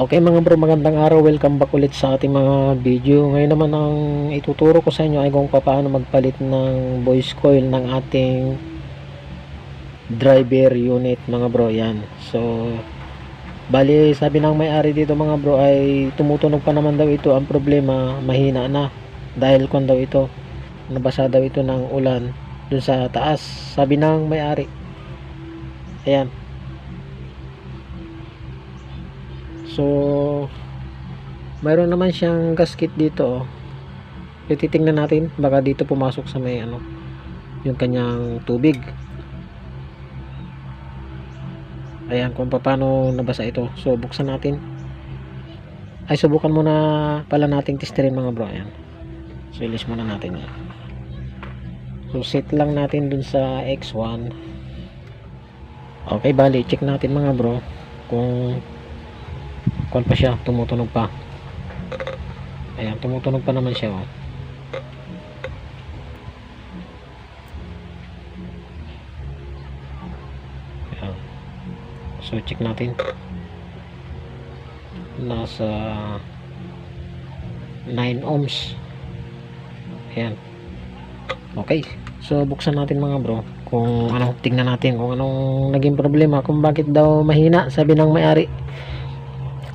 Okay mga bro, magandang araw. Welcome back ulit sa ating mga video. Ngayon naman ang ituturo ko sa inyo ay kung paano magpalit ng voice coil ng ating driver unit mga bro. Yan. So, bali sabi ng may-ari dito mga bro ay tumutunog pa naman daw ito. Ang problema, mahina na. Dahil kung daw ito, nabasa daw ito ng ulan dun sa taas. Sabi ng may-ari. Ayan. So, mayroon naman siyang gasket dito. Oh. So, titingnan natin. Baka dito pumasok sa may ano, yung kanyang tubig. Ayan, kung paano nabasa ito. So, buksan natin. Ay, subukan muna pala nating testerin mga bro. Ayan. So, ilis muna natin yan. So, set lang natin dun sa X1. Okay, bali. Check natin mga bro. Kung kung pa siya, tumutunog pa. Ayan, tumutunog pa naman siya, oh. Ayan. So, check natin. Nasa 9 ohms. Ayan. Okay. So, buksan natin mga bro. Kung ano, tingnan natin kung anong naging problema. Kung bakit daw mahina, sabi ng may-ari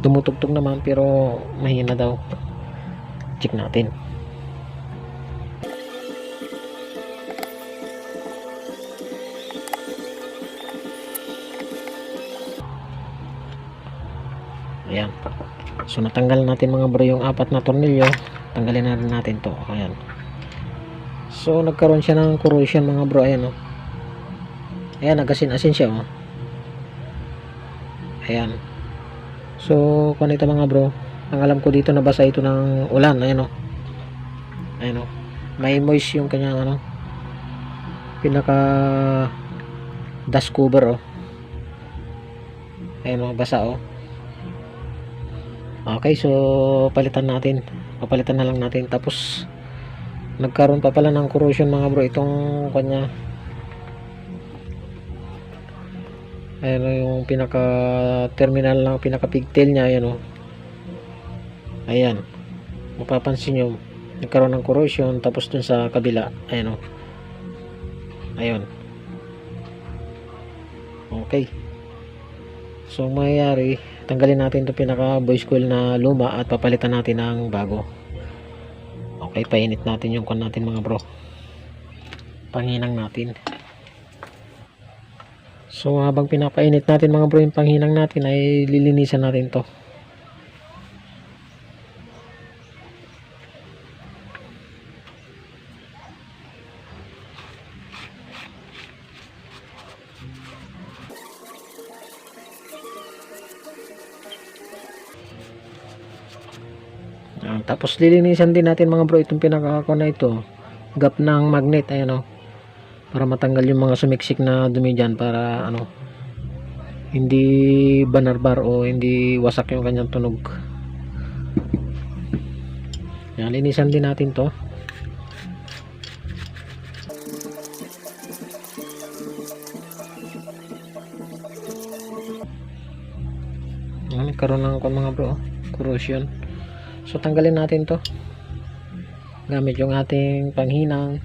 tumutugtog naman pero mahina daw. Check natin. Ayan. So natanggal natin mga bro yung apat na tornilyo. Tanggalin na rin natin to. Ayan. So nagkaroon siya ng corrosion mga bro. Ayan oh. Ayan nagasin-asin siya oh. Ayan So, kung ito mga bro, ang alam ko dito nabasa ito ng ulan. Ayan o. Ayan o. May moist yung kanyang ano, pinaka dust cover o. Ayan o, basa o. Okay, so palitan natin. Papalitan na lang natin. Tapos, nagkaroon pa pala ng corrosion mga bro. Itong kanya, ayan o, yung pinaka terminal ng pinaka pigtail niya ayan o. Ayan. Mapapansin nyo nagkaroon ng corrosion tapos dun sa kabila. Ayan o. Ayun okay. So ang mangyayari tanggalin natin itong pinaka voice coil na luma at papalitan natin ng bago. Okay painit natin yung kon natin mga bro. Panginang natin So habang pinapainit natin mga bro yung panghinang natin ay lilinisan natin to. Ayan, tapos lilinisan din natin mga bro itong pinaka na ito. Gap ng magnet ayan o para matanggal yung mga sumiksik na dumi dyan para ano hindi banarbar o hindi wasak yung kanyang tunog. Yan linisan din natin to. Yan nagkaroon ng mga bro corrosion. So tanggalin natin to. Gamit yung ating panghinang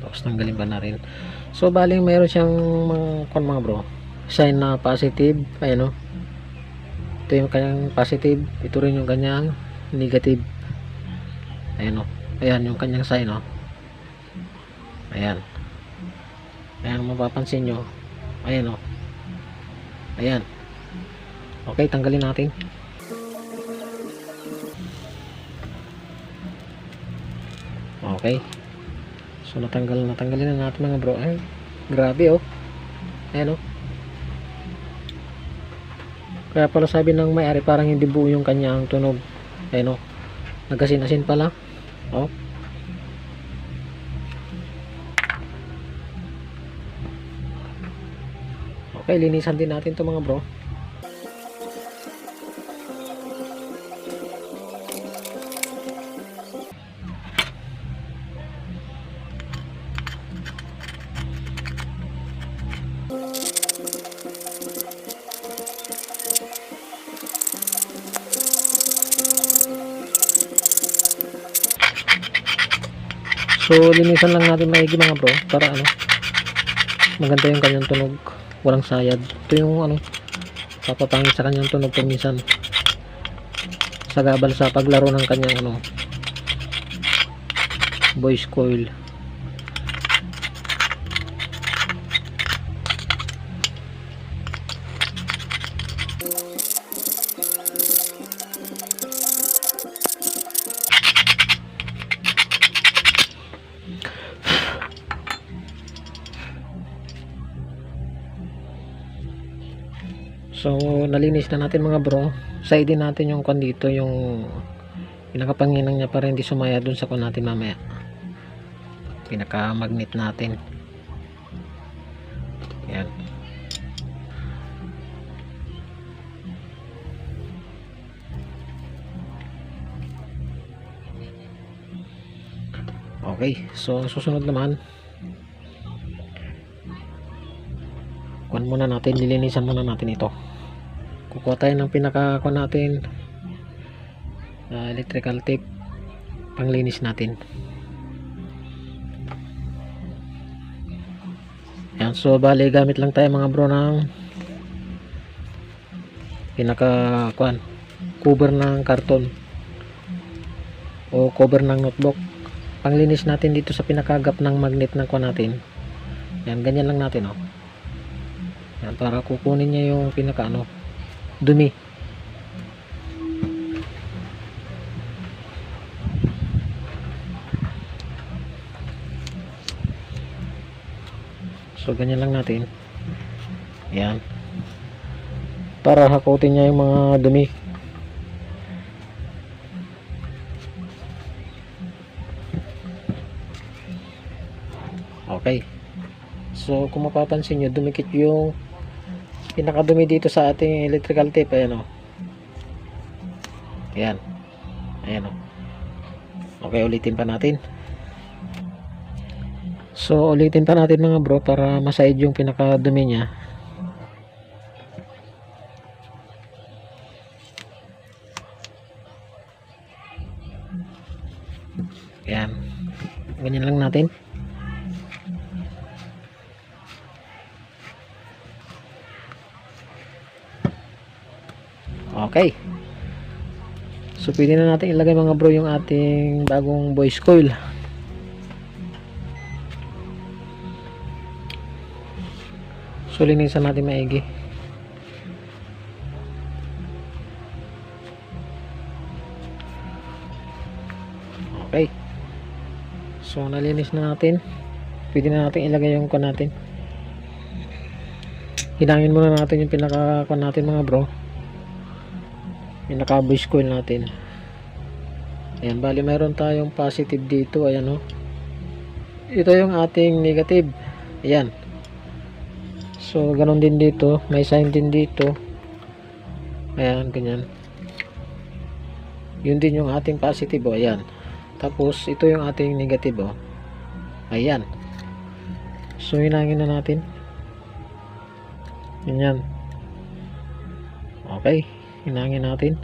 Tapos tanggalin ba na rin. So baling mayroon siyang mga kon mga bro. Sign na positive. Ayan o. Ito yung kanyang positive. Ito rin yung kanyang negative. Ayan o. Ayan yung kanyang sign o. Ayan. Ayan mapapansin nyo. Ayan o. Ayan. Okay, tanggalin natin. Okay. So natanggal natanggalin na natin mga bro. Ay, grabe oh. Ayan oh. Kaya pala sabi ng may-ari parang hindi buo yung kanyang tunog. Ayan oh. Nagasin-asin pala. Oh. Okay, linisan din natin to mga bro. So, linisan lang natin maigi mga bro para ano maganda yung kanyang tunog. Walang sayad. Ito yung ano papapangit sa kanyang tunog kung minsan sagabal sa paglaro ng kanyang ano voice coil. So, nalinis na natin mga bro. Side din natin yung kwan dito, yung pinakapanginang niya para hindi sumaya dun sa kwan natin mamaya. Pinaka-magnet natin. Yan. Okay, so susunod naman kuhan muna natin, lilinisan muna natin ito kukuha tayo ng pinaka kuhan natin ah, electrical tape. Panglinis natin. Yan so bali gamit lang tayo mga bro ng pinaka kuhan cover ng karton o cover ng notebook. Panglinis natin dito sa pinakagap ng magnet ng kuhan natin. Yan ganyan lang natin oh. Yan, para kukunin niya yung pinaka ano, dumi. So, ganyan lang natin. Yan. Para hakutin niya yung mga dumi. Okay. So, kung mapapansin nyo, dumikit yung pinakadumi dito sa ating electrical tape. Ayan o. Ayan. Ayan o. Okay, ulitin pa natin. So, ulitin pa natin mga bro para masaid yung pinakadumi niya. Ayan. Ganyan lang natin. Okay. So, pwede na natin ilagay mga bro yung ating bagong voice coil. So, linisan natin maigi. Okay. So, nalinis na natin. Pwede na natin ilagay yung kon natin. Hinangin muna natin yung pinaka kon natin mga bro yung naka voice coil natin. Ayan bali mayroon tayong positive dito. Ayan o ito yung ating negative. Ayan. So ganun din dito. May sign din dito. Ayan ganyan. Yun din yung ating positive o ayan. Tapos ito yung ating negative o ayan. So hinangin na natin. Ganyan. Okay hinangin natin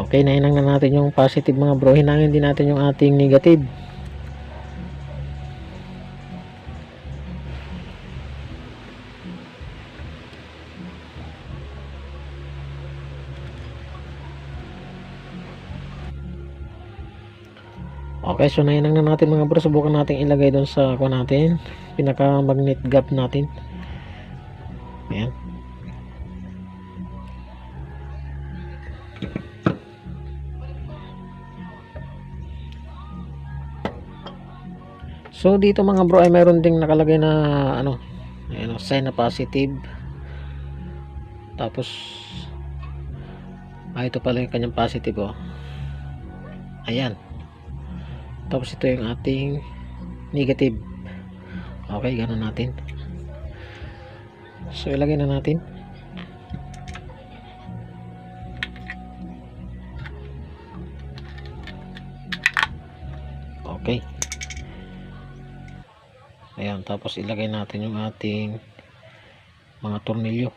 Okay, nainang na natin yung positive mga bro. Hinangin din natin yung ating negative. Okay, so nainang na natin mga bro. Subukan natin ilagay doon sa ako natin. Pinaka magnet gap natin. Ayan. So dito mga bro ay mayroon ding nakalagay na ano, ayun, sign na positive. Tapos ah, ito pala yung kanyang positive oh. Ayan. Tapos ito yung ating negative. Okay, ganun natin. So ilagay na natin. Ayan, tapos ilagay natin yung ating mga tornilyo.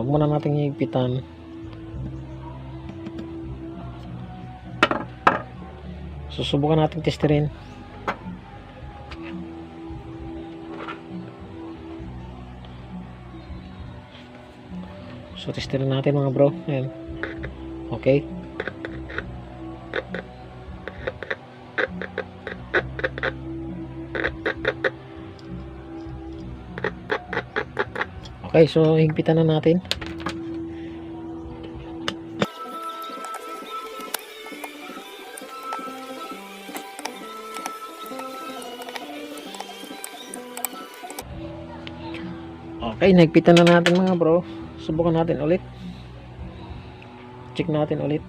Huwag muna natin higpitan. Susubukan natin testerin. So, testerin natin mga bro. Ayan. Okay. Okay, so higpitan na natin. Okay, nagpitan na natin mga bro. Subukan natin ulit. Check natin ulit.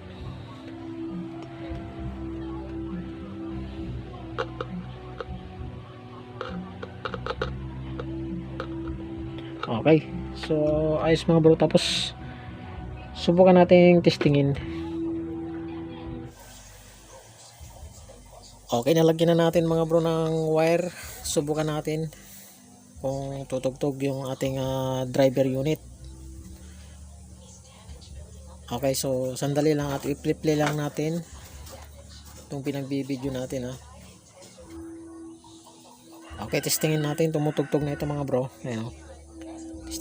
Okay. So, ayos mga bro. Tapos, subukan natin testingin. Okay, nalagyan na natin mga bro ng wire. Subukan natin kung tutugtog yung ating ah, driver unit. Okay, so sandali lang at i-flip play lang natin itong pinagbibideo natin ha. Okay, testingin natin. Tumutugtog na ito mga bro. Ayan o.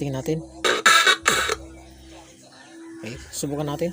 Testingin natin. Okay, subukan natin.